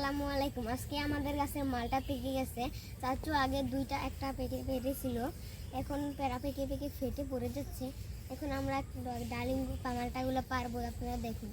আসসালামু আলাইকুম। আজকে আমাদের কাছে মালটা পেকে গেছে। চাচু আগে দুইটা, একটা পেকে পেটেছিল এখন প্যারা পেকে পেকে ফেটে পড়ে যাচ্ছে। এখন আমরা ডালিম মালটাগুলো পারব, আপনারা দেখুন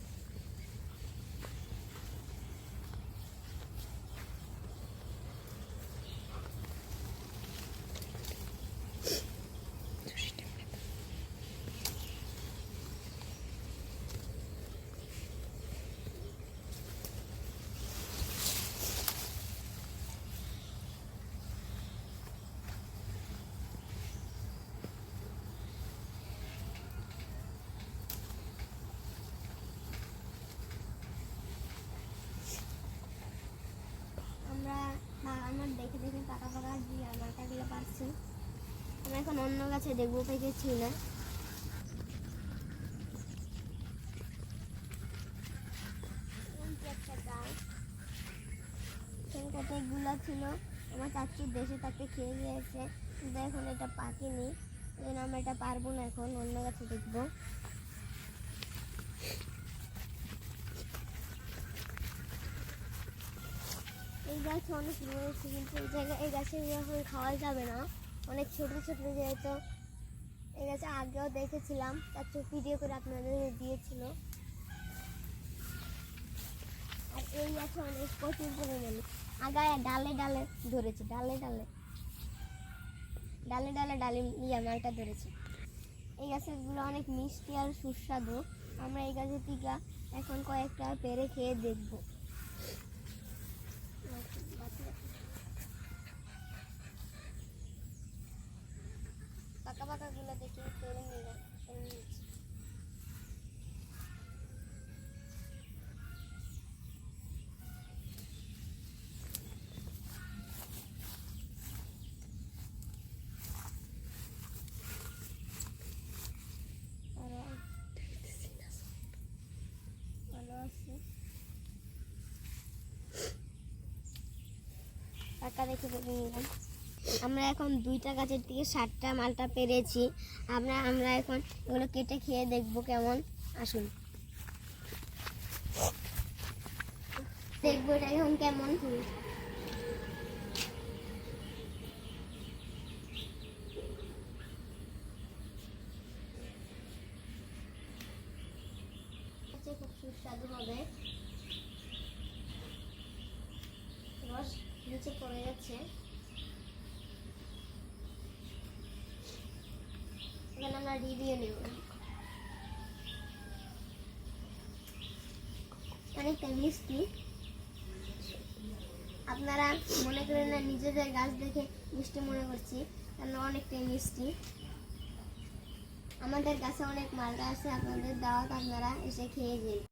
আমরা বা- আমার দেখে দেখে পাকা পাকা দিয়ে মালটাগুলো পারছি আমরা এখন অন্য গাছে দেখব পেকেছি না। গাছ। ছিল, আমার চাচির দেশে তাকে খেয়ে গিয়েছে কিন্তু এখন এটা পাকেনি জন্য আমরা এটা পারব না এখন, অন্য গাছে দেখব। এই গাছে অনেক রয়েছে, কিন্তু এই এই গাছে এখন খাওয়া যাবে না। অনেক ছোট ছোট যেহেতু। এই গাছে আগেও দেখেছিলাম, তার চোখ ভিডিও করে আপনাদের দিয়েছিল। আর এই গাছে অনেক প্রচুর পরিমাণে। আগায় ডালে ডালে ধরেছে, ডালে ডালে। ডালে ডালে ডালে ইয়া মালটা ধরেছে। এই গাছেরগুলো অনেক মিষ্টি আর সুস্বাদু। আমরা এই গাছের টিকা এখন কয়েকটা পেরে খেয়ে দেখব। পাকা পাকা গুলো দেখে পেরে নিয়ে নিচ্ছি আরও ভালো আছে আমরা এখন দুইটা গাছের থেকে ষাটটা মালটা পেরেছি। আমরা আমরা এখন এগুলো কেটে খেয়ে দেখব কেমন। আসুন। দেখব এটা এখন কেমন আচ্ছা, খুব সুস্বাদু হবে। রস নিচে পড়ে যাচ্ছে। এখানে আমরা রিভিউ নেব। অনেকটা মিষ্টি আপনারা মনে করেন না, নিজেদের গাছ দেখে মিষ্টি মনে করছি কেন অনেকটাই মিষ্টি আমাদের কাছে অনেক মালটা আছে, আপনাদের দাওয়াত আপনারা এসে খেয়ে যান